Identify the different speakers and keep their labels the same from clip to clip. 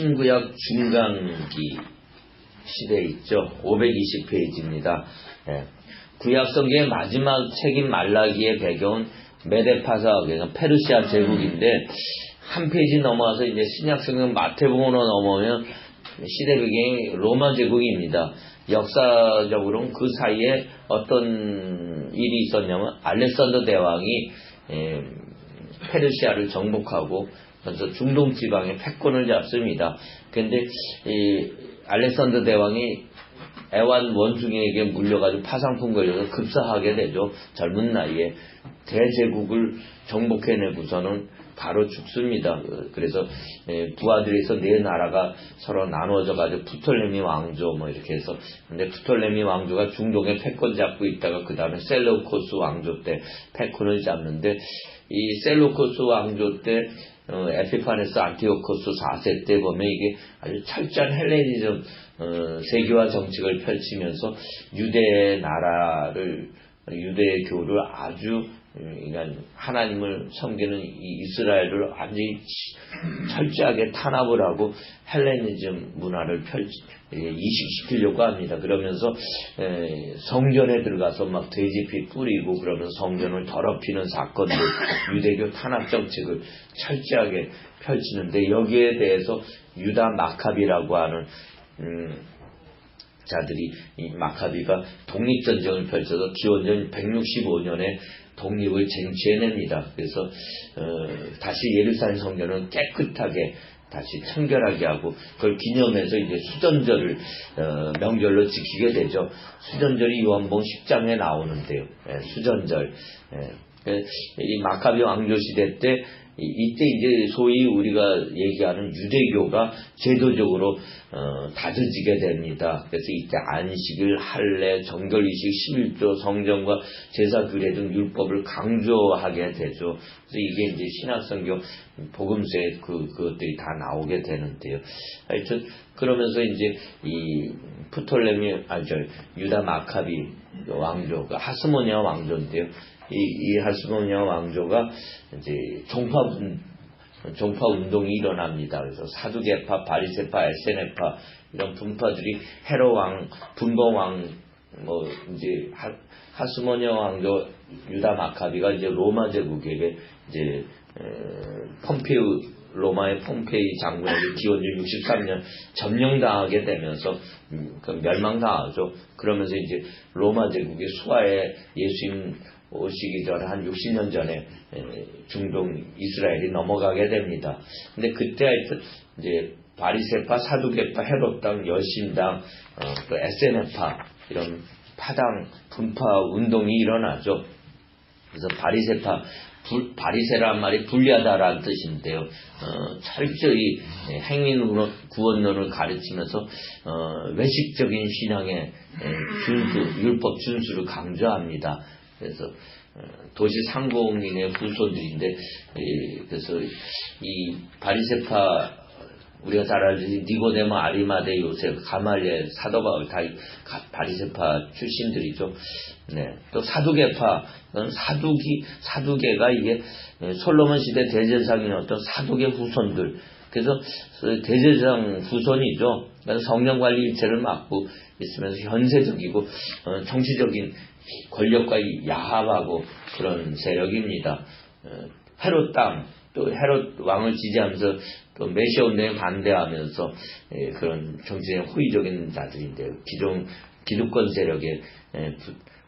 Speaker 1: 신구약 중간기 시대에 있죠. 520페이지입니다. 예. 구약 성경의 마지막 책인 말라기의 배경은 메데파사, 그러니까 페르시아 제국인데 한 페이지 넘어와서 이제 신약 성경 마태복음으로 넘어오면 시대 배경이 로마 제국입니다. 역사적으로는 그 사이에 어떤 일이 있었냐면 알렉산더 대왕이 예, 페르시아를 정복하고 그래서 중동 지방에 패권을 잡습니다. 근데 이 알렉산더 대왕이 애완 원숭이에게 물려가지고 파상풍 걸려서 급사하게 되죠. 젊은 나이에 대제국을 정복해내고서는 바로 죽습니다. 그래서 부하들에서 네 나라가 서로 나누어져 가지고 부톨레미 왕조 뭐 이렇게 해서 근데 부톨레미 왕조가 중동에 패권 잡고 있다가 그 다음에 셀로코스 왕조 때 패권을 잡는데 이 셀로코스 왕조 때 어, 에피파네스 안티오코스 4세 때 보면 이게 아주 철저한 헬레니즘 어, 세계화 정책을 펼치면서 유대 나라를 유대 교를 아주 그러니까 하나님을 섬기는 이 이스라엘을 완전히 철저하게 탄압을 하고 헬레니즘 문화를 펼치 이식시키려고 합니다. 그러면서 성전에 들어가서 막 돼지피 뿌리고 그러면서 성전을 더럽히는 사건들 유대교 탄압 정책을 철저하게 펼치는데 여기에 대해서 유다 마카비라고 하는 음, 자들이 이 마카비가 독립전쟁을 펼쳐서 기원전 165년에 독립을 쟁취해냅니다. 그래서 어, 다시 예루살렘 성전을 깨끗하게 다시 청결하게 하고 그걸 기념해서 이제 수전절을 어, 명절로 지키게 되죠. 수전절이 요한복 10장에 나오는데요. 예, 수전절. 예. 그이 마카비 왕조 시대 때 이때 이제 소위 우리가 얘기하는 유대교가 제도적으로 어, 다져지게 됩니다. 그래서 이때 안식일, 할례, 정결의식, 11조, 성전과 제사 규례 등 율법을 강조하게 되죠. 그래서 이게 이제 신학성경 복음서에 그 그것들이 다 나오게 되는데요. 하여튼 그러면서 이제 이 프톨레미 아저 유다 마카비 왕조, 그 하스모니아 왕조인데요. 이, 이 하스모니아 왕조가 이제 종파 종파 운동이 일어납니다. 그래서 사두개파, 바리세파, 에세네파 이런 분파들이 헤로 왕, 분봉 왕, 뭐 이제 하, 하스모니아 왕조 유다 마카비가 이제 로마 제국에게 이제 에, 폼페우 로마의 폼페이 장군에게 기원전 63년 점령당하게 되면서 음, 그 멸망당하죠. 그러면서 이제 로마 제국의 수하에 예수님 오시기 전에 한 60년 전에 중동 이스라엘이 넘어가게 됩니다. 근데 그때 하여튼 이제 바리세파, 사두개파, 헤롯당, 여신당, 어, 또 SNF파 이런 파당 분파 운동이 일어나죠. 그래서 바리세파 불, 바리세란 말이 불리하다라는 뜻인데요. 어, 철저히 행인 구원론을 가르치면서 어, 외식적인 신앙의 준수, 율법 준수를 강조합니다. 그래서 어, 도시 상공인의 후손들인데 그래서 이 바리세파 우리가 잘 알듯이 니고데모 아리마데 요셉 가말리엘 사도바울 다 바리세파 출신들이죠. 네. 또 사두개파 사두기 사두개가 이게 솔로몬 시대 대제사장인 어떤 사두개 후손들 그래서 대제사장 후손이죠. 성령 관리 일체를 맡고 있으면서 현세적이고 어, 정치적인 권력과 야합하고 그런 세력입니다. 어, 헤롯 땅, 또 헤롯 왕을 지지하면서 또 메시아 운동에 반대하면서 예, 그런 정치적 호의적인 자들인데요. 기존 기득권 세력에 예,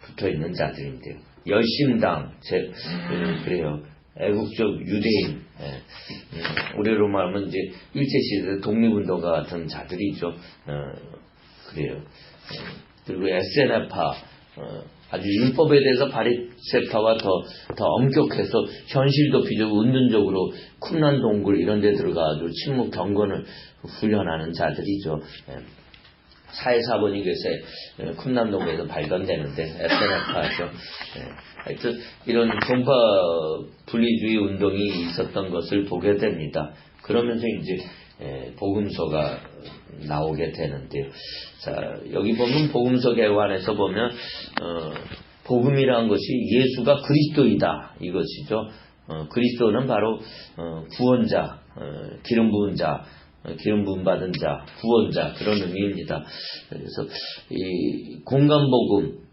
Speaker 1: 붙어 있는 자들인데요. 열심당, 제, 음, 그래요. 애국적 유대인, 예, 음, 우리로 말하면 이제 일제시대 독립운동가 같은 자들이죠. 어, 그래요. 그리고 SNF파, 어, 아주 율법에 대해서 바리세파와 더, 더 엄격해서 현실도 비교 은둔적으로 쿰난 동굴 이런 데 들어가가지고 침묵 경건을 훈련하는 자들이죠. 예. 사회사본이 교세 쿰난 동굴에서 발견되는데 에스네파죠. 예. 하여튼 이런 종파 분리주의 운동이 있었던 것을 보게 됩니다. 그러면서 이제 예, 복음서가 나오게 되는데요. 자, 여기 보면 복음서 개관에서 보면 어, 복음이라는 것이 예수가 그리스도이다 이것이죠. 어, 그리스도는 바로 어, 구원자, 어, 기름 부은 자, 어, 기름 부음 받은 자, 구원자 그런 의미입니다. 그래서 이 공간 복음 음,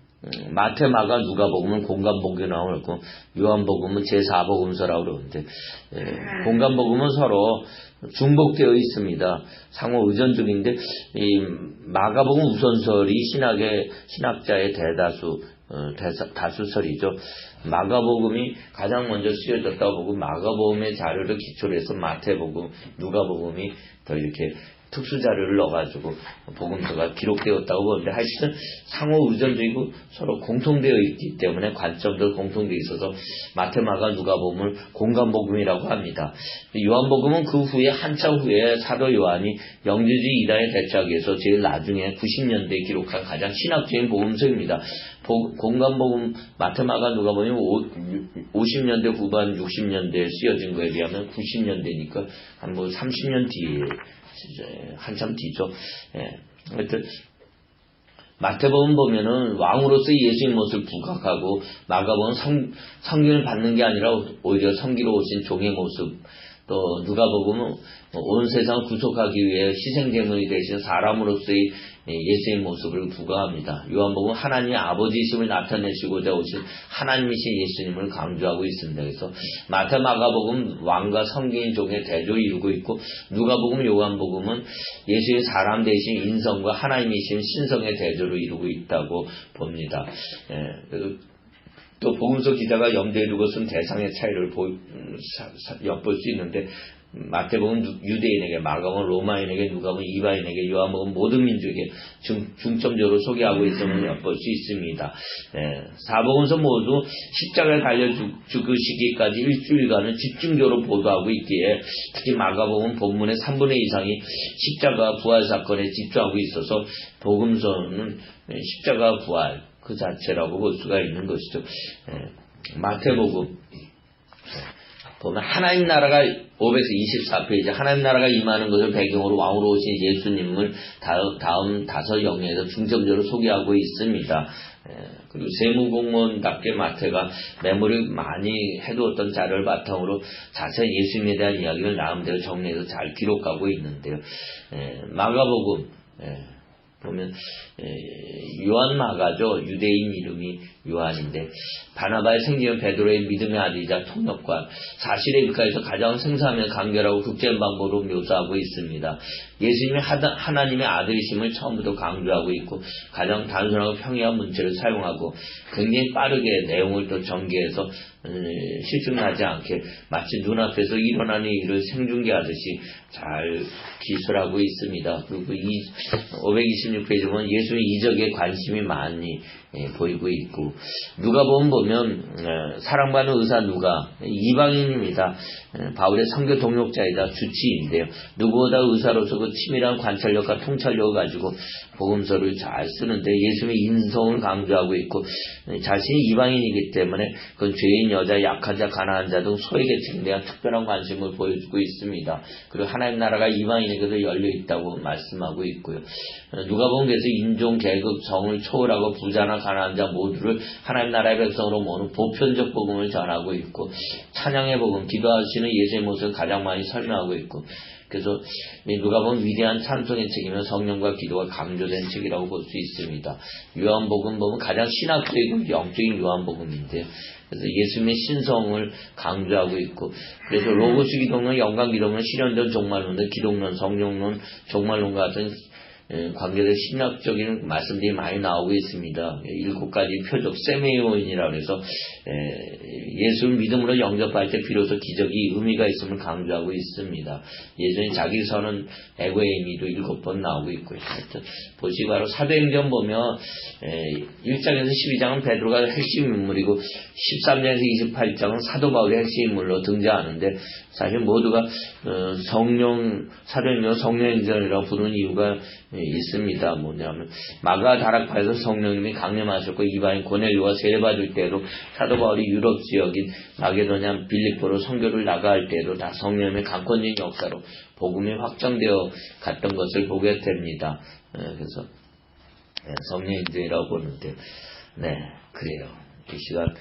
Speaker 1: 마태, 마가, 누가복음은 공간복음이 나오고 요한복음은 제4복음서라고 그러는데 예, 공간복음은 서로 중복되어 있습니다. 상호 의존 중인데 이 마가복음 우선설이 신학의 신학자의 대다수 어, 대사, 다수 설이죠. 마가복음이 가장 먼저 쓰여졌다고 보고 마가복음의 자료를 기초로 해서 마태복음, 누가복음이 더 이렇게 특수 자료를 넣어가지고 복음서가 기록되었다고 보는데 하여튼 상호 의존적이고 서로 공통되어 있기 때문에 관점도 공통되어 있어서 마테마가 누가복음을 공간복음이라고 합니다. 요한복음은 그 후에 한참 후에 사도 요한이 영지주의 이단에 위해서 제일 나중에 90년대에 기록한 가장 신학적인 복음서입니다. 보- 공간복음 마테마가 누가복음이 50년대 후반 60년대에 쓰여진 거에 비하면 90년대니까 한 뭐 30년 뒤에 한참 뒤죠. 예. 하여튼 마태복음 보면은 왕으로서 예수의 모습을 부각하고 마가복음은 성, 성경을 받는 게 아니라 오히려 성기로 오신 종의 모습 또 누가복음은 온 세상을 구속하기 위해 희생제물이 되신 사람으로서의 예수의 모습을 부각합니다. 요한복음은 하나님의 아버지심을 나타내시고자 오신 하나님이신 예수님을 강조하고 있습니다. 그래서 마태 마가복음 왕과 성경인 종의 대조를 이루고 있고 누가복음 요한복음은 예수의 사람 대신 인성과 하나님이신 신성의 대조를 이루고 있다고 봅니다. 예, 또 복음서 기자가 염두에 두고 쓴 대상의 차이를 보, 음, 엿볼 수 있는데 마태복음 유- 유대인에게, 마가복음 로마인에게, 누가복음 이바인에게, 요한복음 모든 민족에게 중, 중점적으로 소개하고 있음을 엿볼 수 있습니다. 예, 사복음서 모두 십자가에 달려 죽, 죽으시기까지 일주일간은 집중적으로 보도하고 있기에 특히 마가복음 본문의 3분의 2 이상이 십자가 부활 사건에 집중하고 있어서 복음서는 십자가 부활 그 자체라고 볼 수가 있는 것이죠. 예, 마태복음 보면 하나님 나라가 524페이지 하나님 나라가 임하는 것을 배경으로 왕으로 오신 예수님을 다음, 다음 다섯 영역에서 중점적으로 소개하고 있습니다. 예, 그리고 세무공무원답게 마태가 메모를 많이 해두었던 자료를 바탕으로 자세한 예수님에 대한 이야기를 나름대로 정리해서 잘 기록하고 있는데요. 예, 마가복음 예, 보면 에, 요한 마가죠. 유대인 이름이 요한인데 바나바의 생기는 베드로의 믿음의 아들이자 통역관 사실의 일가에서 가장 생사하며 간결하고 극적인 방법으로 묘사하고 있습니다. 예수님이 하나님의 아들이심을 처음부터 강조하고 있고 가장 단순하고 평이한 문체를 사용하고 굉장히 빠르게 내용을 또 전개해서 음, 실증나지 않게 마치 눈앞에서 일어나는 일을 생중계하듯이 잘 기술하고 있습니다. 그리고 이 526페이지 보면 예수의 이적에 관심이 많이 예, 보이고 있고 누가 보면 보면 어, 사랑받는 의사 누가 이방인입니다. 예, 바울의 선교 동역자이자 주치인데요. 누구보다 의사로서 그 치밀한 관찰력과 통찰력을 가지고 복음서를 잘 쓰는데 예수님의 인성을 강조하고 있고 예, 자신이 이방인이기 때문에 그 죄인 여자 약한 자 가난한 자 등 소외계층에 대한 특별한 관심을 보여주고 있습니다. 그리고 하나님 나라가 이방인에게도 열려 있다고 말씀하고 있고요. 어, 누가 보면 그래서 인종, 계급, 정을 초월하고 부자나 가난한 자 모두를 하나님 나라의 백성으로 모는 보편적 복음을 전하고 있고 찬양의 복음, 기도하시는 예수의 모습을 가장 많이 설명하고 있고 그래서 이 누가 보면 위대한 찬송의 책이며 성령과 기도가 강조된 책이라고 볼 수 있습니다. 요한복음 보면 가장 신학적이고 영적인 요한복음인데요. 그래서 예수님의 신성을 강조하고 있고 그래서 로고스 기독론, 영광 기독론, 실현된 종말론들, 기독론, 성령론, 종말론 같은 예, 관계된 신학적인 말씀들이 많이 나오고 있습니다. 예, 일곱 가지 표적 세메이오인이라고 해서 예, 예수를 믿음으로 영접할 때 비로소 기적이 의미가 있음을 강조하고 있습니다. 예전에 자기 선은 에고의 의미도 일곱 번 나오고 있고요. 하여튼 보시 바로 사도행전 보면 예, 1장에서 12장은 베드로가 핵심 인물이고 13장에서 28장은 사도 바울의 핵심 인물로 등장하는데 사실 모두가 어, 성령 사도행전 성령행전이라고 부르는 이유가 예, 있습니다. 뭐냐면 마가 다락파에서 성령님이 강림하셨고 이방인 고넬료가 세례받을 때도 사도 바울이 유럽 지역인 마게도냐 빌립보로 선교를 나갈 때도 다 성령님의 강권적인 역사로 복음이 확정되어 갔던 것을 보게 됩니다. 예, 그래서 예, 성령인들이라고 보는데 네 그래요. 이 시간